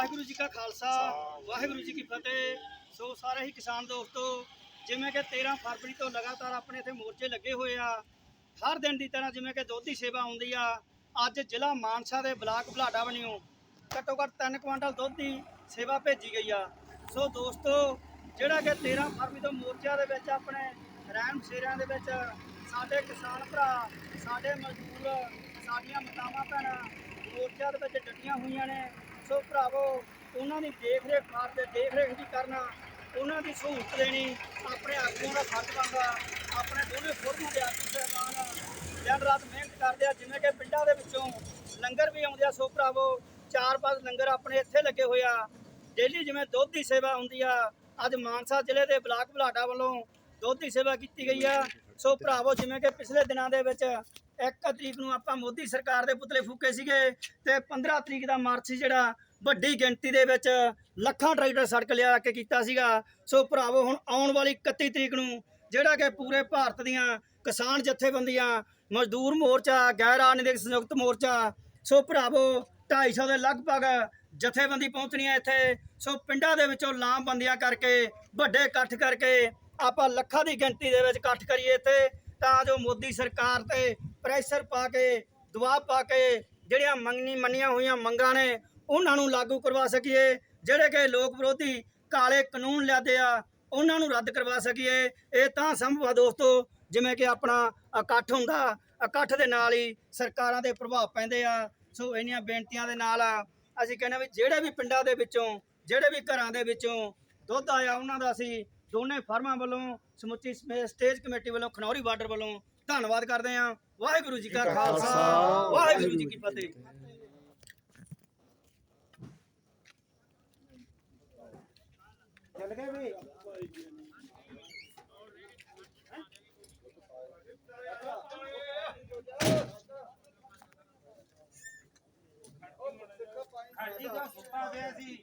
ਵਾਹਿਗੁਰੂ ਜੀ ਕਾ ਖਾਲਸਾ ਵਾਹਿਗੁਰੂ ਜੀ ਕੀ ਫਤਿਹ। ਸੋ ਸਾਰੇ ਹੀ ਕਿਸਾਨ ਦੋਸਤੋ ਜਿਵੇਂ ਕਿ 13 ਫਰਵਰੀ ਤੋਂ ਲਗਾਤਾਰ ਆਪਣੇ ਇੱਥੇ ਮੋਰਚੇ ਲੱਗੇ ਹੋਏ ਆ ਹਰ ਦਿਨ ਦੀ ਤਰ੍ਹਾਂ ਜਿਵੇਂ ਕਿ ਦੁੱਧ ਦੀ ਸੇਵਾ ਆਉਂਦੀ ਆ ਅੱਜ ਜ਼ਿਲ੍ਹਾ ਮਾਨਸਾ ਦੇ ਬਲਾਕ ਬਲਾਡਾ ਬਣਿਓ ਘੱਟੋ ਘੱਟ 3 ਕੁਇੰਟਲ ਦੁੱਧ ਦੀ ਸੇਵਾ ਭੇਜੀ ਗਈ ਆ। ਸੋ ਦੋਸਤੋ ਜਿਹੜਾ ਕਿ 13 ਫਰਵਰੀ ਤੋਂ ਮੋਰਚਿਆਂ ਦੇ ਵਿੱਚ ਆਪਣੇ ਰਹਿਣ ਬਸੇਰਿਆਂ ਦੇ ਵਿੱਚ ਸਾਡੇ ਕਿਸਾਨ ਭਰਾ ਸਾਡੇ ਮਜ਼ਦੂਰ ਸਾਡੀਆਂ ਮਾਤਾਵਾਂ ਭੈਣਾਂ ਮੋਰਚਿਆਂ ਦੇ ਵਿੱਚ ਡਟੀਆਂ ਹੋਈਆਂ ਨੇ। ਸੋ ਭਰਾਵੋ ਉਹਨਾਂ ਦੀ ਦੇਖ ਰੇਖ ਕਰਦੇ ਦੇਖ ਰੇਖ ਵੀ ਕਰਨਾ, ਉਹਨਾਂ ਦੀ ਸਹੂਲਤ ਦੇਣੀ, ਆਪਣੇ ਆਗੂਆਂ ਦਾ ਫਰਜ਼ ਬਣਦਾ, ਆਪਣੇ ਦੋਵੇਂ ਫੋਰਮਾਂ ਦੇ ਆਗੂ ਸਾਹਿਬਾਨ ਦਿਨ ਰਾਤ ਮਿਹਨਤ ਕਰਦੇ ਆ, ਜਿਵੇਂ ਕਿ ਪਿੰਡਾਂ ਦੇ ਵਿੱਚੋਂ ਲੰਗਰ ਵੀ ਆਉਂਦੇ ਆ, ਸੋ ਭਰਾਵੋ, ਚਾਰ ਪੰਜ ਲੰਗਰ ਆਪਣੇ ਇੱਥੇ ਲੱਗੇ ਹੋਏ ਆ। ਡੇਲੀ ਜਿਵੇਂ ਦੁੱਧ ਦੀ ਸੇਵਾ ਹੁੰਦੀ ਆ, ਅੱਜ ਮਾਨਸਾ ਜ਼ਿਲ੍ਹੇ ਦੇ ਬਲਾਕ ਬਲਾਡਾ ਵੱਲੋਂ ਦੁੱਧ ਦੀ ਸੇਵਾ ਕੀਤੀ ਗਈ ਆ। ਸੋ ਭਰਾਵੋ, ਜਿਵੇਂ ਕਿ ਪਿਛਲੇ ਦਿਨਾਂ ਦੇ ਵਿੱਚ 1 ਤਰੀਕ ਨੂੰ ਆਪਾਂ ਮੋਦੀ ਸਰਕਾਰ ਦੇ ਪੁਤਲੇ ਫੂਕੇ ਸੀਗੇ ਤੇ 15 ਤਰੀਕ ਦਾ ਮਾਰਚ ਸੀ ਜਿਹੜਾ ਵੱਡੀ ਗਿਣਤੀ ਦੇ ਵਿੱਚ ਲੱਖਾਂ ਟਰੈਕਟਰ ਸੜਕ ਲਿਆ ਕੇ ਕੀਤਾ ਸੀਗਾ। ਸੋ ਭਰਾਵੋ, ਹੁਣ ਆਉਣ ਵਾਲੀ 31 ਤਰੀਕ ਨੂੰ ਜਿਹੜਾ ਕਿ ਪੂਰੇ ਭਾਰਤ ਦੀਆਂ ਕਿਸਾਨ ਜਥੇਬੰਦੀਆਂ, ਮਜ਼ਦੂਰ ਮੋਰਚਾ, ਗੈਰ ਰਾਜਨੀਤਿਕ ਸੰਯੁਕਤ ਮੋਰਚਾ, ਸੋ ਭਰਾਵੋ 250 ਦੇ ਲਗਭਗ ਜਥੇਬੰਦੀ ਪਹੁੰਚਣੀ ਹੈ ਇੱਥੇ। ਸੋ ਪਿੰਡਾਂ ਦੇ ਵਿੱਚੋਂ ਲਾਮਬੰਦੀਆਂ ਕਰਕੇ, ਵੱਡੇ ਇਕੱਠ ਕਰਕੇ ਆਪਾਂ ਲੱਖਾਂ ਦੀ ਗਿਣਤੀ ਦੇ ਵਿੱਚ ਇਕੱਠ ਕਰੀਏ ਇੱਥੇ। ਤਾਂ ਜੋ ਮੋਦੀ ਸਰਕਾਰ ਤੇ ਪ੍ਰੈਸ਼ਰ ਪਾ ਕੇ, ਦਬਾਅ ਪਾ ਕੇ ਜਿਹੜੀਆਂ ਮੰਗਣੀ ਮੰਨੀਆਂ ਹੋਈਆਂ ਮੰਗਾਂ ਨੇ, ਉਹਨਾਂ ਨੂੰ ਲਾਗੂ ਕਰਵਾ ਸਕੀਏ। ਜਿਹੜੇ ਕਿ ਲੋਕ ਵਿਰੋਧੀ ਕਾਲੇ ਕਾਨੂੰਨ ਲਿਆਦੇ ਆ, ਉਹਨਾਂ ਨੂੰ ਰੱਦ ਕਰਵਾ ਸਕੀਏ। ਇਹ ਤਾਂ ਸੰਭਵ ਆ ਦੋਸਤੋ, ਜਿਵੇਂ ਕਿ ਆਪਣਾ ਇਕੱਠ ਹੁੰਦਾ। ਇਕੱਠ ਦੇ ਨਾਲ ਹੀ ਸਰਕਾਰਾਂ ਦੇ ਪ੍ਰਭਾਵ ਪੈਂਦੇ ਆ। ਸੋ ਇੰਨੀਆਂ ਬੇਨਤੀਆਂ ਦੇ ਨਾਲ ਅਸੀਂ ਕਹਿੰਦੇ ਵੀ ਜਿਹੜੇ ਵੀ ਪਿੰਡਾਂ ਦੇ ਵਿੱਚੋਂ, ਜਿਹੜੇ ਵੀ ਘਰਾਂ ਦੇ ਵਿੱਚੋਂ ਦੁੱਧ ਆਇਆ, ਉਹਨਾਂ ਦਾ ਅਸੀਂ ਦੋਨੇ ਫਰਮਾਂ ਵੱਲੋਂ ਸਮੁੱਚੀ ਸਮੇ- ਸਟੇਜ ਕਮੇਟੀ ਵੱਲੋਂ ਖਨੌਰੀ ਬਾਰਡਰ ਵੱਲੋਂ ਧੰਨਵਾਦ ਕਰਦੇ ਹਾਂ। ਵਾਹਿਗੁਰੂ ਜੀ ਕਾ ਖਾਲਸਾ ਵਾਹਿਗੁਰੂ ਜੀ ਕੀ ਫਤਿਹ। ਚੱਲ ਗਏ ਵੀ? ਸਾਡੀ ਦਾ। ਸੁੱਤਾ ਪਿਆ ਸੀ?